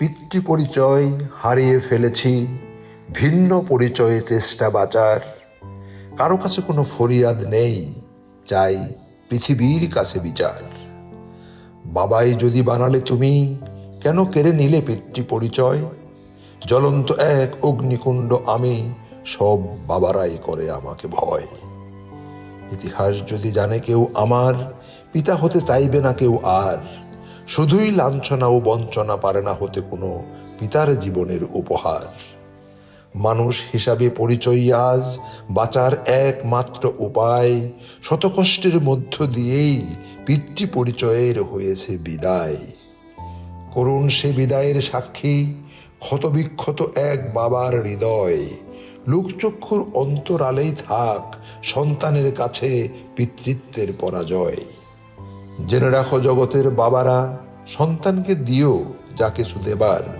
পিতৃ পরিচয় হারিয়ে ফেলেছি, ভিন্ন পরিচয়ে চেষ্টা বাঁচার। কারও কাছে কোনো ফরিয়াদ নেই, চাই পৃথিবীর কাছে বিচার। বাবাই যদি বানালে তুমি, কেন কেড়ে নিলে পিতৃ পরিচয় জ্বলন্ত এক অগ্নিকুণ্ড আমি, সব বাবারাই করে আমাকে ভয়। ইতিহাস যদি জানে কেউ আমার, পিতা হতে চাইবে না কেউ আর। শুধুই লাঞ্ছনা ও বঞ্চনা পারে না হতে কোনো পিতার জীবনের উপহার। মানুষ হিসাবে পরিচয় আজ বাঁচার একমাত্র উপায়। শত কষ্টের মধ্য দিয়েই পিতৃ পরিচয়ের হয়েছে বিদায়। করুণ সে বিদায়ের সাক্ষী, ক্ষতবিক্ষত এক বাবার হৃদয়। লোকচক্ষুর অন্তরালেই থাক সন্তানের কাছে পিতৃত্বের পরাজয়। জেনে রাখো জগতের বাবারা সন্তানকে দিও যা কিছু দেবার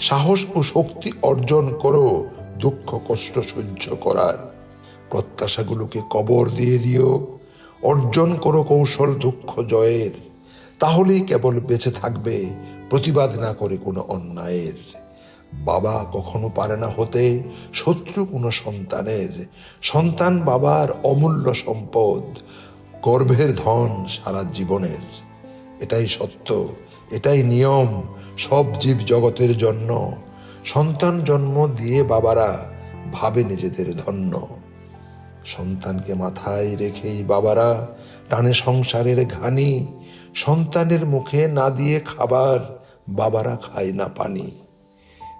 সাহস ও শক্তি অর্জন করো, দুঃখ, কষ্ট সহ্য করার। প্রত্যাশাগুলোকে কবর দিয়ে দিও। অর্জন করো কৌশল দুঃখ জয়ের। তাহলেই কেবল বেঁচে থাকবে, প্রতিবাদ না করে কোনো অন্যায়ের। বাবা কখনো পারে না হতে, শত্রু কোনো সন্তানের। সন্তান বাবার অমূল্য সম্পদ, গর্ভের ধন সারা জীবনের। এটাই সত্য, এটাই নিয়ম, সব জীব জগতের জন্য। সন্তান জন্ম দিয়ে বাবারা ভাবে নিজেদের ধন্য। সন্তানকে মাথায় রেখেই বাবারা টানে সংসারের ঘানি। সন্তানের মুখে না দিয়ে খাবার বাবারা খায় না পানি।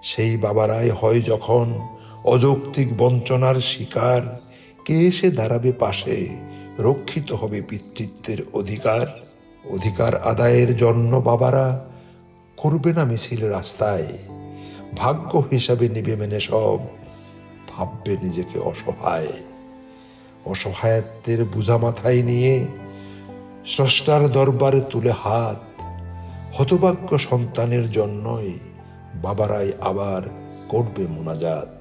সেই বাবারাই হয় যখন অযৌক্তিক বঞ্চনার শিকার। কে এসে দাঁড়াবে পাশে, রক্ষিত হবে পিতৃত্বের অধিকার। অধিকার আদায়ের জন্য বাবারা করবে না মিছিল রাস্তায়। ভাগ্য হিসাবে নিবে মেনে সব, ভাববে নিজেকে অসহায়। অসহায়ত্বের বোঝা মাথায় নিয়ে স্রষ্টার দরবারে তুলে হাত। হতভাগ্য সন্তানের জন্যই বাবারাই আবার করবে মোনাজাত।